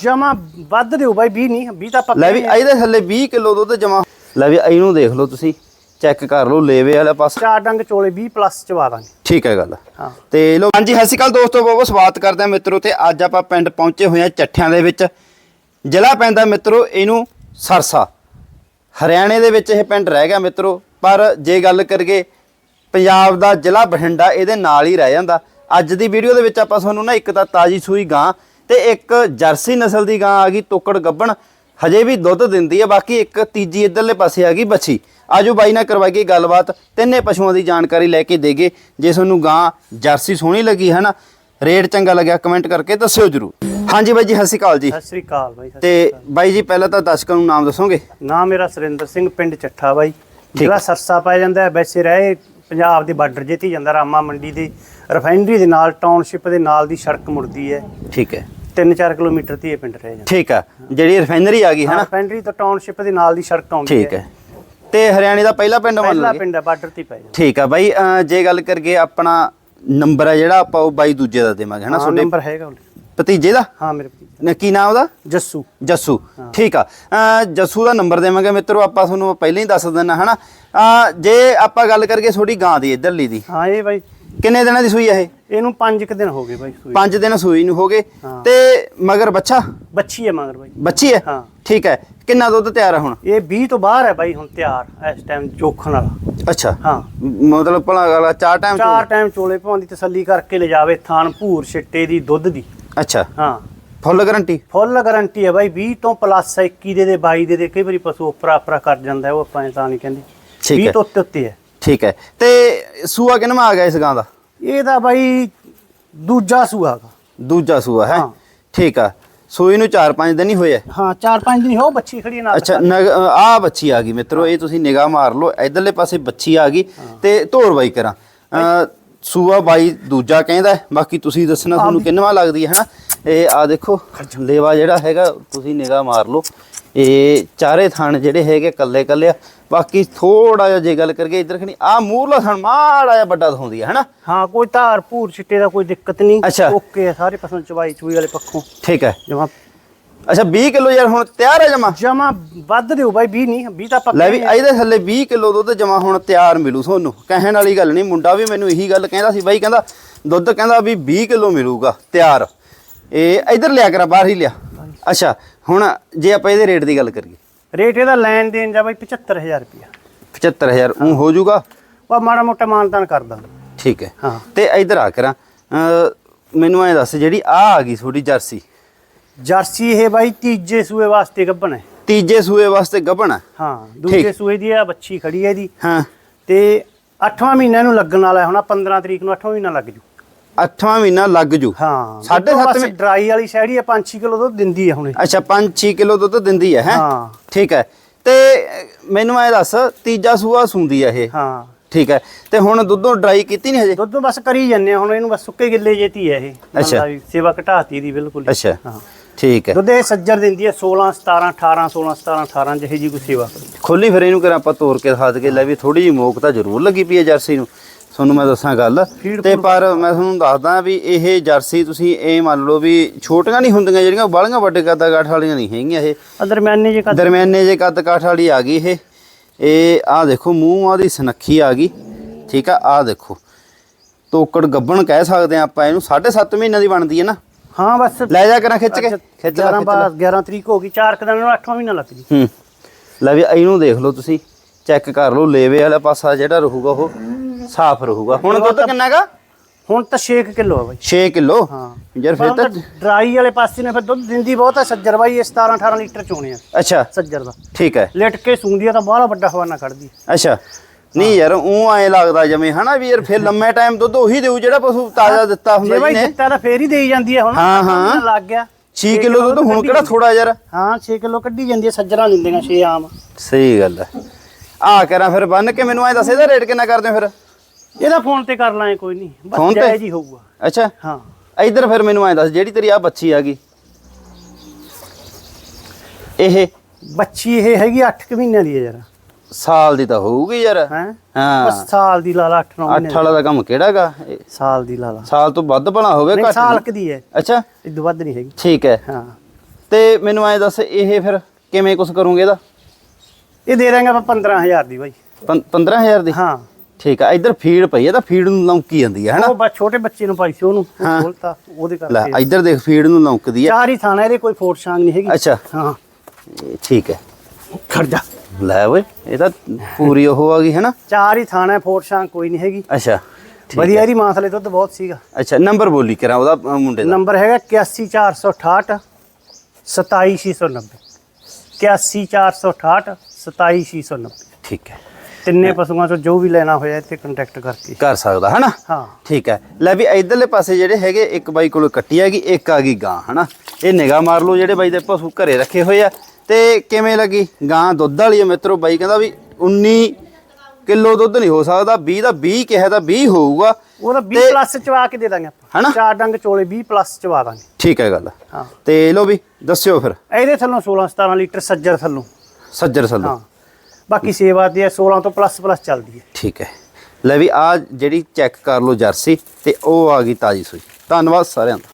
ਜਮਾ ਵੱਧ ਦਿਓ ਬਾਈ 20 ਨਹੀਂ 20 ਤਾਂ ਪੱਕਾ ਲੈ ਵੀ ਇਹਦੇ ਥੱਲੇ 20 ਕਿਲੋ ਦੁੱਧ ਜਮਾ। ਲੈ ਵੀ ਇਹਨੂੰ ਦੇਖ ਲਓ ਤੁਸੀਂ ਚੈੱਕ ਕਰ ਲਓ ਲੇਵੇ ਵਾਲਾ ਪਾਸਾ। ਚਾਰ ਡੰਗ ਚੋਲੇ 20 ਪਲੱਸ ਚਵਾ ਦਾਂਗੇ। ਠੀਕ ਹੈ ਗੱਲ। ਹਾਂ। ਤੇ ਲੋ ਹਾਂਜੀ ਸਤਿ ਸ਼੍ਰੀ ਅਕਾਲ ਦੋਸਤੋ ਬਹੁਤ ਬਹੁਤ ਸਵਾਗਤ ਕਰਦੇ ਹਾਂ ਮਿੱਤਰੋ ਤੇ ਅੱਜ ਆਪਾਂ ਪਿੰਡ ਪਹੁੰਚੇ ਹੋਏ ਹਾਂ ਚੱਠਿਆਂ ਦੇ ਵਿੱਚ। ਜ਼ਿਲ੍ਹਾ ਪੈਂਦਾ ਮਿੱਤਰੋ ਇਹਨੂੰ ਸਰਸਾ। ਹਰਿਆਣੇ ਦੇ ਵਿੱਚ ਇਹ ਪਿੰਡ ਰਹਿ ਗਿਆ ਮਿੱਤਰੋ ਪਰ ਜੇ ਗੱਲ ਕਰੀਏ ਪੰਜਾਬ ਦਾ ਜ਼ਿਲ੍ਹਾ ਬਠਿੰਡਾ ਇਹਦੇ ਨਾਲ ਹੀ ਰਹਿ ਜਾਂਦਾ। ਅੱਜ ਦੀ ਵੀਡੀਓ ਦੇ ਵਿੱਚ ਆਪਾਂ ਤੁਹਾਨੂੰ ਨਾ ਇੱਕ ਤਾਂ ਤਾਜੀ ਸੂਈ ਗਾਂ ਤੇ ਇੱਕ ਜਰਸੀ ਨਸਲ ਦੀ ਗਾਂ ਆ ਗਈ ਤੋਕੜ ਗੱਬਣ। ਹਜੇ ਵੀ ਦੁੱਧ ਦਿੰਦੀ ਹੈ ਬਾਕੀ ਇੱਕ ਤੀਜੀ ਇਧਰਲੇ ਪਾਸੇ ਆ ਗਈ ਬੱਚੀ ਆਜੋ ਬਾਈ ਨਾਲ ਕਰਵਾਈਏ ਗੱਲਬਾਤ ਤਿੰਨੇ ਪਸ਼ੂਆਂ ਦੀ ਜਾਣਕਾਰੀ ਲੈ ਕੇ ਦੇਗੇ ਜੇ ਤੁਹਾਨੂੰ ਗਾਂ ਜਰਸੀ ਸੋਹਣੀ ਲੱਗੀ ਹੈ ਨਾ ਰੇਟ ਚੰਗਾ ਲੱਗਿਆ ਕਮੈਂਟ ਕਰਕੇ ਦੱਸਿਓ ਜਰੂਰ। ਹਾਂਜੀ ਬਾਈ ਜੀ ਸਤਿ ਸ਼੍ਰੀ ਅਕਾਲ ਜੀ। ਸਤਿ ਸ੍ਰੀ ਅਕਾਲ ਬਾਈ ਸਤਿ ਤੇ ਬਾਈ ਜੀ ਪਹਿਲਾਂ ਤਾਂ ਦਰਸ਼ਕਾਂ ਨੂੰ ਨਾਮ ਦੱਸੋਗੇ? ਨਾਮ ਮੇਰਾ ਸੁਰਿੰਦਰ ਸਿੰਘ ਪਿੰਡ ਚੱਠਾ ਬਾਈ। ਜਿਹੜਾ ਸਰਸਾ ਪੈ ਜਾਂਦਾ ਹੈ ਵੈਸੇ ਰਹੇ ਪੰਜਾਬ ਦੇ ਬਾਰਡਰ ਜਿੱਤੀ ਜਾਂਦਾ ਰਾਮਾ ਮੰਡੀ ਦੇ ਰਿਫਾਈਨਰੀ ਦੇ ਨਾਲ ਟਾਊਨਸ਼ਿਪ ਦੇ ਨਾਲ ਦੀ ਸੜਕ ਮੁੜਦੀ ਹੈ। ਠੀਕ ਹੈ। 3-4 ਕਿਲੋਮੀਟਰ ਤੇ ਇਹ ਪਿੰਡ ਰਹਿ ਜਾਂਦਾ। ਠੀਕ ਆ ਜਿਹੜੀ ਰਿਫਾਈਨਰੀ ਆ ਗਈ ਹੈ ਨਾ ਰਿਫਾਈਨਰੀ ਤੋਂ ਟਾਊਨਸ਼ਿਪ ਦੇ ਨਾਲ ਦੀ ਸੜਕ ਆਉਂਦੀ ਠੀਕ ਹੈ। ਤੇ ਹਰਿਆਣੇ ਦਾ ਪਹਿਲਾ ਪਿੰਡ ਮੰਨ ਪਹਿਲਾ ਲਓ ਪਿੰਡ ਹੈ ਬਾਰਡਰ ਤੇ ਹੀ ਪੈ ਜਾਂਦਾ। ਠੀਕ ਆ ਬਾਈ ਜੇ ਗੱਲ ਕਰਗੇ ਆਪਣਾ ਨੰਬਰ ਆ ਜਿਹੜਾ ਆਪਾਂ ਉਹ ਬਾਈ ਦੂਜੇ ਦਾ ਦੇਵਾਂਗੇ ਹਨਾ ਹਾਂ ਤੁਹਾਡੇ? ਨੰਬਰ ਹੈਗਾ। ਭਤੀਜੇ ਦਾ? ਹਾਂ ਮੇਰੇ ਭਤੀਜੇ ਨ- ਕੀ ਨਾਮ ਉਹਦਾ? ਜੱਸੂ। ਜੱਸੂ। ਠੀਕ ਆ। ਜੱਸੂ ਦਾ ਨੰਬਰ ਦੇਵਾਂਗੇ ਮਿੱਤਰੋ ਆਪਾਂ ਤੁਹਾਨੂੰ ਪਹਿਲਾਂ ਹੀ ਦੱਸ ਦਿੰਨਾ ਹਨਾ? ਜੇ ਆਪਾਂ ਗੱਲ ਕਰਗੇ ਥੋੜੀ ਗਾਂ ਦੀ ਇਧਰਲੀ ਦੀ। ਹਾਂ ਇਹ ਬਾਈ। ਕਿੰਨੇ ਦਿਨਾਂ ਦੀ ਸੂਈ ਆ ਇਹ? ਇਹਨੂੰ 5 ਕੁ ਦਿਨ ਹੋ ਗਏ ਬਾਈ ਸੂਈ 5 ਦਿਨ ਸੂਈ ਨੂੰ ਹੋ ਗਏ। ਹਾਂ। ਤੇ ਮਗਰ ਬੱਚਾ? ਬੱਚੀ ਹੈ ਮਗਰ ਬਾਈ। ਬੱਚੀ ਹੈ? ਹਾਂ। ਠੀਕ ਹੈ। ਕਿੰਨਾ ਦੁੱਧ ਤਿਆਰ ਆ ਹੁਣ? ਇਹ 20 ਤੋਂ ਬਾਹਰ ਹੈ ਬਾਈ ਹੁਣ ਤਿਆਰ ਇਸ ਟਾਈਮ ਚੋਖਣ ਵਾਲਾ। ਅੱਛਾ। ਹਾਂ। ਮ- ਮਤਲਬ ਭਲਾ ਅਗਲਾ ਚਾਰ ਟਾਈਮ ਚਾਰ ਟਾਈਮ ਚੋਲੇ ਭਾਂ ਦੀ ਤਸੱਲੀ ਕਰਕੇ ਲਿਜਾਵੇ ਥਾਨ ਭੂਰ ਛਿੱਟੇ ਦੀ ਦੁੱਧ ਦੀ। ਅੱਛਾ। ਹਾਂ। Full guarantee? ਫੁੱਲ ਗਾਰੰਟੀ ਹੈ ਬਾਈ 20 ਤੋਂ ਪਲੱਸ 21 ਦੇ ਦੇ 22 ਦੇ ਦੇ ਕਈ ਵਾਰੀ ਪਸ਼ੂ ਉਪਰਾ ਉਪਰਾ ਕਰ ਜਾਂਦਾ ਹੈ, ਉਹ ਆਪਾਂ ਇਹ ਤਾਂ ਨਹੀਂ ਕਹਿੰਦੇ। ਠੀਕ 20 ਹੈ। ਤੋਂ ਉੱਤੇ ਉੱਤੇ ਹੈ। ਠੀਕ ਹੈ। ਤੇ ਸੂਆ ਕਿਨਮਾ ਆ ਗਿਆ ਇਸ ਗਾਂ ਦਾ? ਇਹ ਤਾਂ ਬਾਈ ਦੂਜਾ ਸੂਆ ਗਾ ਦੂਜਾ ਸੂਆ ਹੈ। ਹਾਂ। ਠੀਕ ਆ। ਸੂਈ ਨੂੰ 4-5 ਦਿਨ ਹੀ ਹੋਏ ਆ। ਹਾਂ ਚਾਰ ਪੰਜ ਦਿਨ ਹੋ ਬੱਚੀ ਖੜੀ ਨਾਲ। ਅੱਛਾ ਆ ਬੱਚੀ ਆ ਗਈ ਮਿੱਤਰੋ ਇਹ ਤੁਸੀਂ ਨਿਗਾਹ ਮਾਰ ਲਓ ਇਧਰਲੇ ਪਾਸੇ ਬੱਚੀ ਆ ਗਈ ਤੇ ਧੋਰ ਬਾਈ ਕਰਾਂ। ਅਹ ਸੂਆ ਬਾਈ ਦੂਜਾ ਕਹਿੰਦਾ ਹੈ, ਬਾਕੀ ਤੁਸੀਂ ਦੱਸਣਾ ਤੁਹਾਨੂੰ ਕਿੰਨਵਾ ਲੱਗਦੀ ਹੈ ਹਨਾ? ਇਹ ਆ ਦੇਖੋ ਲੇਵਾ ਜਿਹੜਾ ਹੈਗਾ ਤੁਸੀਂ ਨਿਗਾਹ ਮਾਰ ਲਓ। ਇਹ ਚਾਰੇ ਥਣ ਜਿਹੜੇ ਹੈਗੇ ਕੱਲੇ ਕੱਲੇ ਬਾਕੀ ਥੋੜਾ ਜਿਹਾ ਜੇ ਗੱਲ ਕਰਗੇ ਇਧਰ ਖਣੀ ਆ ਮੂਰਲਾ ਥਣ ਮਾੜਾ ਜਿਹਾ ਵੱਡਾ ਦਿਖਾਉਂਦੀ ਹੈ ਹਨਾ? ਹਾਂ ਕੋਈ ਧਾਰ ਭੂਰ ਛਿੱਟੇ ਦਾ ਕੋਈ ਦਿੱਕਤ ਨਹੀਂ। ਓਕੇ ਸਾਰੇ ਪਸੰਦ ਚਵਾਈ ਚੂਈ ਵਾਲੇ ਪੱਖੋਂ। ਠੀਕ ਹੈ। ਜਮਾ। ਅੱਛਾ 20 ਕਿਲੋ ਯਾਰ ਹੁਣ ਤਿਆਰ ਹੈ ਜਮਾ? ਜਮਾ ਵੱਧ ਦਿਓ ਬਾਈ 20 ਨਹੀਂ 20 ਤਾਂ ਪੱਕਾ ਲੈ ਵੀ ਇਹਦੇ ਥੱਲੇ 20 ਕਿਲੋ ਦੁੱਧ ਜਮਾ ਹੁਣ ਤਿਆਰ ਮਿਲੂ ਤੁਹਾਨੂੰ। ਕਹਿਣ ਵਾਲੀ ਗੱਲ ਨਹੀਂ ਮੁੰਡਾ ਵੀ ਮੈਨੂੰ ਇਹੀ ਗੱਲ ਕਹਿੰਦਾ ਸੀ ਬਾਈ ਕਹਿੰਦਾ ਦੁੱਧ ਕਹਿੰਦਾ ਵੀ 20 ਕਿਲੋ ਮਿਲੂਗਾ ਤਿਆਰ। ਇਹ ਇਧਰ ਲਿਆ ਕਰਾ ਬਾਹਰ ਹੀ ਲਿਆ। ਅੱਛਾ ਹੁਣ ਜੇ ਆਪਾਂ ਇਹਦੇ ਰੇਟ ਦੀ ਗੱਲ ਕਰੀਏ। ਰੇਟ ਇਹਦਾ ਲੈਣ ਦੇਣ ਜਾ ਬਾਈ 75000 ਰੁਪਇਆ। 75000 ਉਹ ਹੋ। ਜਾਊਗਾ ਉਹ ਮਾੜਾ ਮੋਟਾ ਮਾਨਤਾਨ ਕਰਦਾ ਠੀਕ ਹੈ। ਹਾਂ। ਤੇ ਇਧਰ ਆ ਕਰਾਂ ਮੈਨੂੰ ਐ ਦੱਸ ਜਿਹੜੀ ਆ ਆ ਗਈ ਤੁਹਾਡੀ ਜਰਸੀ। ਜਰਸੀ ਇਹ ਬਾਈ ਤੀਜੇ ਸੂਏ ਵਾਸਤੇ ਗੱਭਣ ਹੈ। ਤੀਜੇ ਸੂਏ ਵਾਸਤੇ ਗੱਭਣ ਆ ਹਾਂ ਦੂਜੇ ਸੂਏ ਦੀ ਆ ਬੱਚੀ ਖੜੀ ਹੈ ਇਹਦੀ। ਹਾਂ। ਤੇ 8ਵਾਂ ਮਹੀਨਾ ਇਹਨੂੰ ਲੱਗਣ ਵਾਲਾ ਹੈ ਹੁਣ 15 ਤਰੀਕ ਨੂੰ 8ਵਾਂ ਮਹੀਨਾ ਲੱਗ ਜੂ। ਅੱਠਵਾਂ ਮਹੀਨਾ ਲੱਗ ਜੂ। ਹਾਂ। ਸਾਢੇ ਬਸ ਡਰਾਈ ਵਾਲੀ ਸ਼ਹਿਰੀ ਆ 5-6 ਕਿਲੋ ਦੁੱਧ ਦਿੰਦੀ ਹੈ ਹੁਣੇ। ਅੱਛਾ 5-6 ਕਿਲੋ ਦੁੱਧ ਦਿੰਦੀ ਹੈ ਹੈ? ਹਾਂ। ਠੀਕ ਹੈ। ਤੇ ਮੈਨੂੰ ਐ ਦੱਸ ਤੀਜਾ ਸੂਆ ਸੁੰਦੀ ਆ ਇਹ। ਹਾਂ। ਠੀਕ ਹੈ। ਤੇ ਹੁਣ ਦੁੱਧੋਂ ਡਰਾਈ ਕੀਤੀ ਨਹੀਂ ਹਜੇ? ਦੁੱਧ ਬਸ ਕਰੀ ਜੰਨੇ ਹੁਣ ਇਹਨੂੰ ਬਸ ਸੁੱਕੇ ਗਿੱਲੇ ਜੇਤੀ ਹੈ ਇਹ। ਅੱਛਾ। ਸੇਵਾ ਘਟਾਤੀ ਦੀ ਬਿਲਕੁਲ। ਅੱਛਾ। ਹਾਂ। ਠੀਕ ਹੈ। ਦੁੱਧ ਇਹ ਸੱਜਰ ਦਿੰਦੀ ਹੈ 16 17 18 16 17 18 ਜਿਹੇ ਜੀ ਕੋਈ ਸੇਵਾ। ਖੋਲੀ ਫਿਰ ਇਹਨੂੰ ਕਰ ਆਪਾਂ ਤੋੜ ਕੇ ਦਿਖਾ ਦਈਏ ਲੈ ਵੀ ਥੋੜੀ ਜਿਹੀ ਮੋਕ ਤਾਂ ਜ਼ਰੂਰ ਲੱਗੀ ਪਈ ਹੈ ਜਰਸੀ ਨੂੰ। ਤੁਹਾਨੂੰ ਮੈਂ ਦੱਸਾਂ ਗੱਲ ਤੇ ਪਰ ਮੈਂ ਤੁਹਾਨੂੰ ਦੱਸਦਾ ਵੀ ਇਹ ਜਰਸੀ ਤੁਸੀਂ ਇਹ ਮੰਨ ਲਓ ਵੀ ਛੋਟੀਆਂ ਨਹੀਂ ਹੁੰਦੀਆਂ ਜਿਹੜੀਆਂ ਬਾਲੀਆਂ ਵੱਡੇ ਕੱਦ ਕਾਠ ਵਾਲੀਆਂ ਨਹੀਂ ਹੈਗੀਆਂ ਇਹ। ਦਰਮਿਆਨੇ ਜੇ ਕਦ। ਦਰਮਿਆਨੇ ਜੇ ਕੱਦ ਕਾਠ ਵਾਲੀ ਆ ਗਈ ਇਹ। ਇਹ ਆਹ ਦੇਖੋ ਮੂੰਹ ਆਦੀ ਸਨੱਖੀ ਆ ਗਈ। ਠੀਕ ਆ ਆਹ ਦੇਖੋ। ਤੋਕੜ ਗੱਬਣ ਕਹਿ ਸਕਦੇ ਆ ਆਪਾਂ ਇਹਨੂੰ 7.5 ਮਹੀਨਿਆਂ ਦੀ ਬਣਦੀ ਹੈ ਨਾ। ਹਾਂ ਬਸ। ਲੈ ਜਾ ਕਰਾਂ ਖਿੱਚ ਕੇ। ਖਿੱਚ ਲੈ 11 ਖਿੱਚ ਲੈ। 11 ਤਰੀਕ ਹੋ ਗਈ 4 ਦਿਨ ਨੂੰ 8ਵਾਂ ਮਹੀਨਾ ਲੱਗ ਜੂ। ਹੂੰ। ਲੈ ਵੀ ਇਹਨੂੰ ਦੇਖ ਲਓ ਤੁਸੀਂ ਚੈੱਕ ਕਰ ਲਓ ਲੇਵੇ ਵਾਲਾ ਪਾਸਾ ਜਿਹੜਾ ਰਹੂਗਾ ਉਹ। ਸਾਫ਼ ਰਹੂਗਾ। ਹੁਣ ਦੁੱਧ ਕਿੰਨਾ ਗਾ ਹੁਣ ਤਾਂ 6 ਕਿਲੋ ਆ ਬਾਈ। 6 ਕਿਲੋ? ਹਾਂ। ਯਾਰ ਫਿਰ ਤਾਂ ਡਰਾਈ ਵਾਲੇ ਪਾਸੇ ਨੇ ਫਿਰ ਦੁੱਧ ਦਿੰਦੀ ਬਹੁਤ ਹੈ ਸੱਜਰ ਬਾਈ ਇਹ 17 18 ਲੀਟਰ ਚੋਣੇ ਆ। ਅੱਛਾ। ਸੱਜਰ ਦਾ। ਠੀਕ ਹੈ। ਲਿਟ ਕੇ ਸੂੰਦੀ ਆ ਤਾਂ ਬਾਹਲਾ ਵੱਡਾ ਹਵਾਨਾ ਕੱਢਦੀ। ਅੱਛਾ। ਨਹੀਂ ਯਾਰ ਉਹ ਐ ਲੱਗਦਾ ਜਿਵੇਂ ਹਨਾ ਵੀ ਯਾਰ ਫਿਰ ਲੰਮੇ ਟਾਈਮ ਦੁੱਧ ਉਹੀ ਦੇਊ ਜਿਹੜਾ ਪਸ਼ੂ ਤਾਜ਼ਾ ਦਿੱਤਾ ਹੁੰਦਾ ਬਾਈ ਜੀ ਨੇ ਦਿੱਤਾ ਤਾਂ ਫੇਰ ਹੀ ਦੇਈ ਜਾਂਦੀ ਹੈ ਹੁਣ। ਹਾਂ, ਹਾਂ। ਲੱਗ ਗਿਆ। 6 ਕਿਲੋ ਦੁੱਧ ਹੁਣ ਕਿਹੜਾ ਥੋੜਾ ਯਾਰ? ਹਾਂ 6 ਕਿਲੋ ਕੱਢੀ ਜਾਂਦੀ ਹੈ ਸੱਜਰਾਂ ਦਿੰਦੀਆਂ 6 ਆਮ। ਸਹੀ ਗੱਲ ਹੈ। ਆ ਕਰਾਂ ਫਿਰ ਬੰਨ ਕੇ ਮੈਨੂੰ ਐ ਦੱਸ ਇਹਦਾ ਰੇਟ ਕਿੰਨਾ ਕਰਦੇ ਹੋ ਫਿਰ? ਇਹਦਾ ਫੋਨ ਤੇ ਕਰ ਲਾਂਗੇ ਕੋਈ ਨਹੀਂ। ਬਸ ਤੇ? ਜਾਇਜ਼ ਹੀ ਹੋਊਗਾ। ਅੱਛਾ। ਹਾਂ। ਇੱਧਰ ਫਿਰ ਮੈਨੂੰ ਐ ਦੱਸ ਜਿਹੜੀ ਤੇਰੀ ਆ ਬੱਚੀ ਆ ਗਈ। ਇਹ? ਬੱਚੀ ਇਹ ਹੈਗੀ 8 ਮਹੀਨਿਆਂ ਦੀ ਹੈ ਯਾਰ। ਸਾਲ ਦੀ ਤਾਂ ਹੋਊਗੀ ਯਾਰ। ਹੈ? ਹਾਂ। ਬਸ ਸਾਲ ਦੀ ਲਾ ਲਾ 8 9 ਅੱਠ ਮਹੀਨੇ ਵਾਲਾ ਦਾ। ਕੰਮ ਕਿਹੜਾਗਾ ਸਾਲ ਦੀ ਲਾ ਲਾ। ਸਾਲ ਤੋਂ ਵੱਧ ਬਣਾ ਹੋਵੇ ਨਹੀਂ ਘੱਟ ਸਾਲ। ਕੁ ਦੀ ਹੈ। ਅੱਛਾ। ਇਦੋਂ ਵੱਧ ਨਹੀਂ ਹੈਗੀ। ਠੀਕ ਹੈ। ਹਾਂ। ਤੇ ਮੈਨੂੰ ਐਂ ਦੱਸ ਇਹ ਫਿਰ ਕਿਵੇਂ ਕੁਛ ਕਰੋਗੇ ਇਹਦਾ? ਇਹ ਦੇ ਦਾਂਗੇ ਆਪਾਂ 15000 ਦੀ ਬਾਈ। ਪੰ- 15000 ਦੀ? ਹਾਂ। ਠੀਕ ਆ ਇੱਧਰ ਫੀਡ ਪਈ ਆ ਤਾਂ ਫੀਡ ਨੂੰ ਲੌਂਕੀ ਜਾਂਦੀ ਹੈ ਉਹ ਹਨਾ ਬਸ ਛੋਟੇ ਬੱਚੇ ਨੂੰ ਪਾਈ ਸੀ ਉਹਨੂੰ ਉਹ ਹਾਂ। ਖੋਲਤਾ ਉਹਦੇ ਲੈ ਕਰਕੇ ਇੱਧਰ ਦੇਖ ਫੀਡ ਨੂੰ ਲੌਂਕਦੀ ਆ। ਚਾਰ ਹੀ ਥਾਣਾ ਇਹਦੇ ਕੋਈ ਫੋਟ ਸ਼ਾਂਗ ਨਹੀਂ ਹੈਗੀ। ਅੱਛਾ। ਹਾਂ। ਇਹ ਠੀਕ ਹੈ। ਖੜ ਜਾ। ਲੈ ਓਏ ਇਹ ਤਾਂ ਪੂਰੀ ਉਹ ਆ ਗਈ ਹੈ ਨਾ ਚਾਰ ਹੀ ਥਾਣਾ ਹੈ, ਸ਼ਾਂਗ ਕੋਈ ਨਹੀਂ ਹੈਗੀ। ਅੱਛਾ ਠੀਕ ਵਧੀਆ ਇਹਦੀ ਮਾਸਲੇ ਦੁੱਧ ਬਹੁਤ ਸੀਗਾ। ਅੱਛਾ ਨੰਬਰ ਬੋਲੀ ਕਰਾਂ ਉਹਦਾ ਅ, ਮੁੰਡੇ ਦਾ। ਨੰਬਰ ਹੈਗਾ 81468 27690 81468 27690 ਠੀਕ ਹੈ। ਤਿੰਨੇ ਪਸ਼ੂਆਂ ਤੋਂ ਜੋ ਵੀ ਲੈਣਾ ਹੋਇਆ ਇੱਥੇ ਕੰਟੈਕਟ ਕਰਕੇ। ਕਰ ਸਕਦਾ ਹਨਾ? ਹਾਂ। ਠੀਕ ਹੈ। ਲੈ ਵੀ ਇਧਰਲੇ ਪਾਸੇ ਜਿਹੜੇ ਹੈਗੇ ਇੱਕ ਬਾਈ ਕੋਲ ਕੱਟੀ ਹੈਗੀ ਇੱਕ ਆ ਗਈ ਗਾਂ ਹਨਾ? ਇਹ ਨਿਗਾਹ ਮਾਰ ਲਓ ਜਿਹੜੇ ਬਾਈ ਦੇ ਪਸ਼ੂ ਘਰੇ ਰੱਖੇ ਹੋਏ ਆ। ਤੇ ਕਿਵੇਂ ਲੱਗੀ ਗਾਂ ਦੁੱਧ ਵਾਲੀ ਆ ਮਿੱਤਰੋ? ਬਾਈ ਕਹਿੰਦਾ ਵੀ 19 ਕਿਲੋ ਦੁੱਧ ਨਹੀਂ ਹੋ ਸਕਦਾ 20 ਦਾ 20 ਕਿਹਾ ਤਾਂ 20 ਹੋਊਗਾ। 20 ਤੇ- ਪਲੱਸ ਚਵਾ ਕੇ ਦੇ ਦਾਂਗੇ ਆਪਾਂ। ਹਨਾ? ਚਾਰ ਡੰਗ ਚੋਲੇ 20 ਪਲੱਸ ਚਵਾ ਦਾਂਗੇ। ਠੀਕ ਹੈ ਗੱਲ। ਹਾਂ। ਤੇ ਲੋ ਵੀ ਦੱਸਿਓ ਫਿਰ। ਇਹਦੇ ਥੱਲੋਂ 16 17 ਲੀਟਰ ਸੱਜਰ ਥੱਲੋਂ। ਸੱਜਰ ਹਾਂ। ਬਾਕੀ ਸੇਵਾ ਦੀ ਹੈ 16 ਤੋਂ ਪਲੱਸ ਪਲੱਸ ਚੱਲਦੀ ਹੈ। ਠੀਕ ਹੈ। ਲੈ ਵੀ ਆ ਜਿਹੜੀ ਚੈੱਕ ਕਰ ਲਓ ਜਰਸੀ ਤੇ ਉਹ ਆ ਗਈ ਤਾਜੀ ਸੂਈ। ਧੰਨਵਾਦ ਸਾਰਿਆਂ ਦਾ।